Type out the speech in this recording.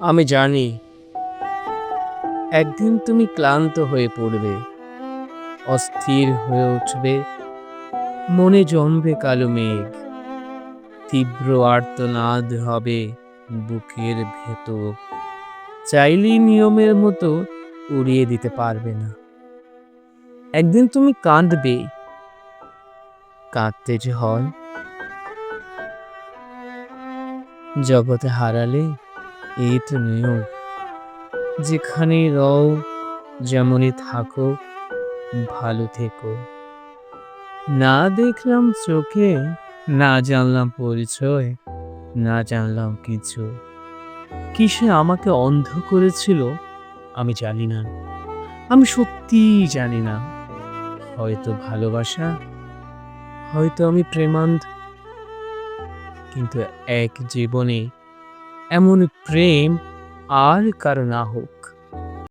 আমি জানি, একদিন তুমি ক্লান্ত হয়ে পড়বে, অস্থির হয়ে উঠবে, মনে জমবে কালো মেঘ, তীব্র আর্তনাদ হবে বুকের ভেতর, চাইলেই নিয়মের মতো উড়িয়ে দিতে পারবে না। একদিন তুমি কাঁদবে, কাঁদতে যে হয় জগতে হারালে এই তো যেখানেই রও যেমনই থাকো, ভালো থেকো। না দেখলাম চোখে, না জানলাম পরিচয়, না জানলাম কিছু। কিসে আমাকে অন্ধ করেছিল, আমি জানি না। আমি সত্যিই জানি না। হয়তো ভালোবাসা, হয়তো আমি প্রেমান্ধ। কিন্তু এক জীবনে এমন প্রেম আর কারও না হোক।